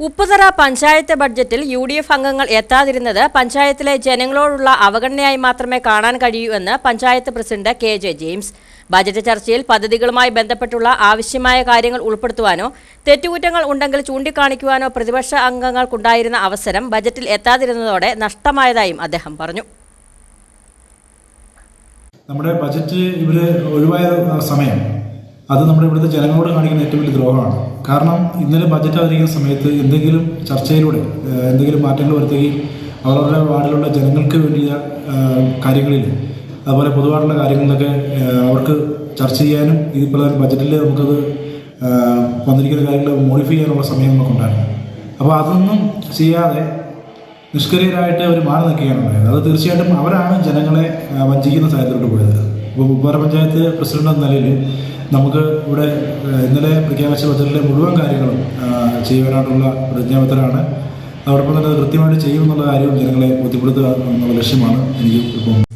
ഉപ്പുതറ പഞ്ചായത്ത് ബഡ്ജറ്റിൽ U D F അംഗങ്ങൾ എത്താതിരുന്നത് പഞ്ചായത്തിലെ ജനങ്ങളോടുള്ള അവഗണനയായി മാത്രമേ കാണാൻ കഴിയൂ എന്ന് panchayat president K J James. Budget ചർച്ചയിൽ പദ്ധതികളുമായി ബന്ധപ്പെട്ടുള്ള ആവശ്യമായ കാര്യങ്ങൾ ഉൾപ്പെടുത്തുവാനോ തെറ്റുകുറ്റങ്ങൾ ഉണ്ടെങ്കിൽ ചൂണ്ടിക്കാണിക്കുവാനോ പ്രതിപക്ഷ അംഗങ്ങൾക്കുണ്ടായിരുന്ന അവസരം ബജറ്റിൽ എത്താതിരുന്നതോടെ നഷ്ടമായതായും അദ്ദേഹം പറഞ്ഞു. നമ്മുടെ ബജറ്റ് ഇവർ ഒഴിവായ സമയം. അത് നമ്മുടെ ഇവിടുത്തെ ജനങ്ങളോട് കാണിക്കുന്ന ഏറ്റവും വലിയ ദ്രോഹമാണ്. കാരണം ഇന്നലെ ബജറ്റ് അവതരിക്കുന്ന സമയത്ത് എന്തെങ്കിലും ചർച്ചയിലൂടെ എന്തെങ്കിലും മാറ്റങ്ങൾ വരുത്തുകയും അവരുടെ വാർഡിലുള്ള ജനങ്ങൾക്ക് വേണ്ടിയ കാര്യങ്ങളിൽ അതുപോലെ പൊതുവായിട്ടുള്ള കാര്യങ്ങളിലൊക്കെ അവർക്ക് ചർച്ച ചെയ്യാനും തന്നെ ബജറ്റിൽ നമുക്കത് വന്നിരിക്കുന്ന കാര്യങ്ങൾ മോഡിഫൈ ചെയ്യാനുള്ള സമയം നമുക്കുണ്ടായിരുന്നു അപ്പോൾ അതൊന്നും ചെയ്യാതെ നിഷ്ക്രിയരായിട്ട് അവർ മാറി നിൽക്കുകയാണ് ഉണ്ടായത്. അത് തീർച്ചയായിട്ടും അവരാണ് ജനങ്ങളെ വഞ്ചിക്കുന്ന സാഹചര്യത്തിലോട്ട് പോയത്. ഇപ്പോൾ ഉപ്പാറ പഞ്ചായത്ത് പ്രസിഡന്റ് എന്ന നിലയിൽ നമുക്ക് ഇവിടെ ഇന്നലെ പ്രഖ്യാപിച്ച ബജറ്റിലെ മുഴുവൻ കാര്യങ്ങളും ചെയ്യുവാനായിട്ടുള്ള പ്രതിജ്ഞാബദ്ധരാണ്. അതോടൊപ്പം തന്നെ കൃത്യമായിട്ട് ചെയ്യുമെന്നുള്ള കാര്യവും ജനങ്ങളെ ബോധ്യപ്പെടുത്തുക എന്നുള്ള ലക്ഷ്യമാണ് എനിക്ക് ഇപ്പം